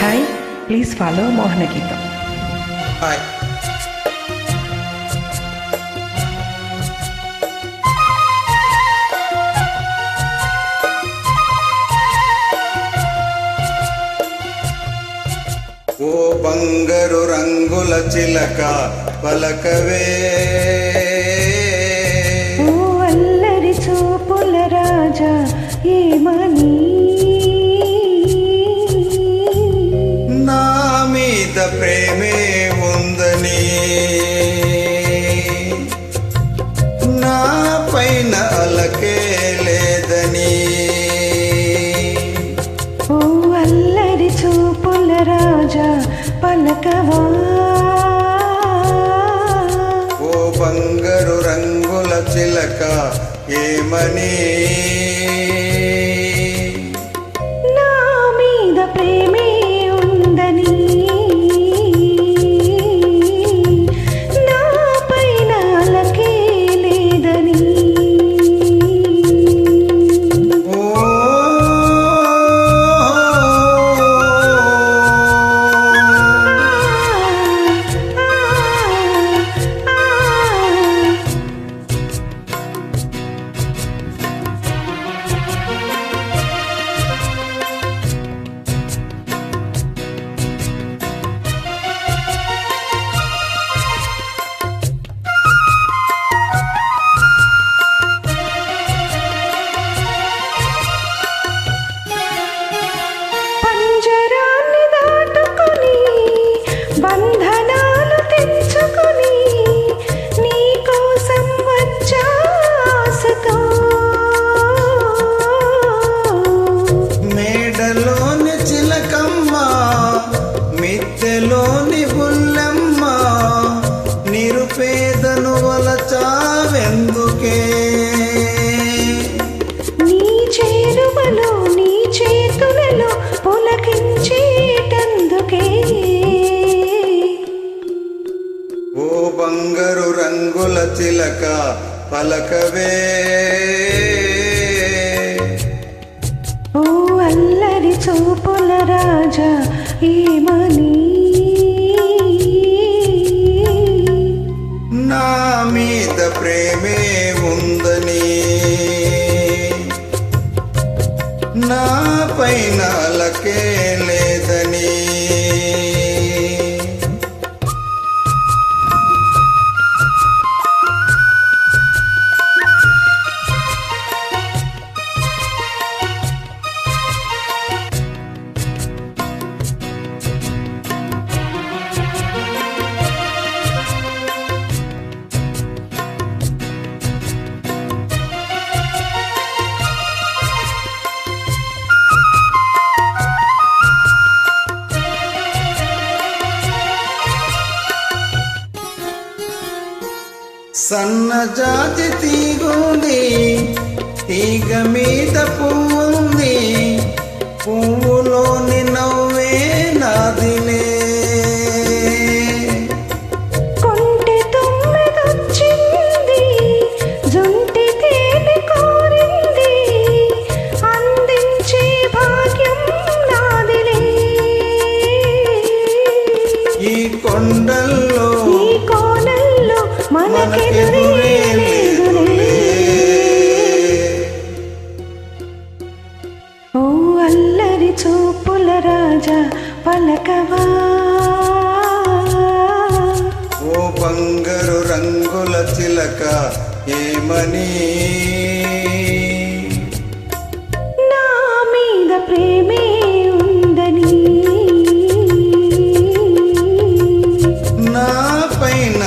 Hi please follow మోహన గీతం hi ఓ బంగారు రంగుల చిలక పలకవే. ఓ అల్లరి చూపుల రాజా ప్రేమే ఉందని. నా పైన అలకే లేదని. ఓ అల్లరి చూపుల రాజా పలకవా. ఓ బంగారు రంగుల చిలక ఏమని. నిరుపేదను వలచావెందుకే? నీ చేరువలో నీ చేతులలో పులకించేటందుకే. ఓ బంగారు రంగుల చిలక పలకవే. ఓ అల్లరి చూపుల రాజా సన్నజాతి తీగుంది తీగ మీద పువ్వుంది పువ్వు చిలక ఏమని? నా మీద ప్రేమే ఉందని. నా పైన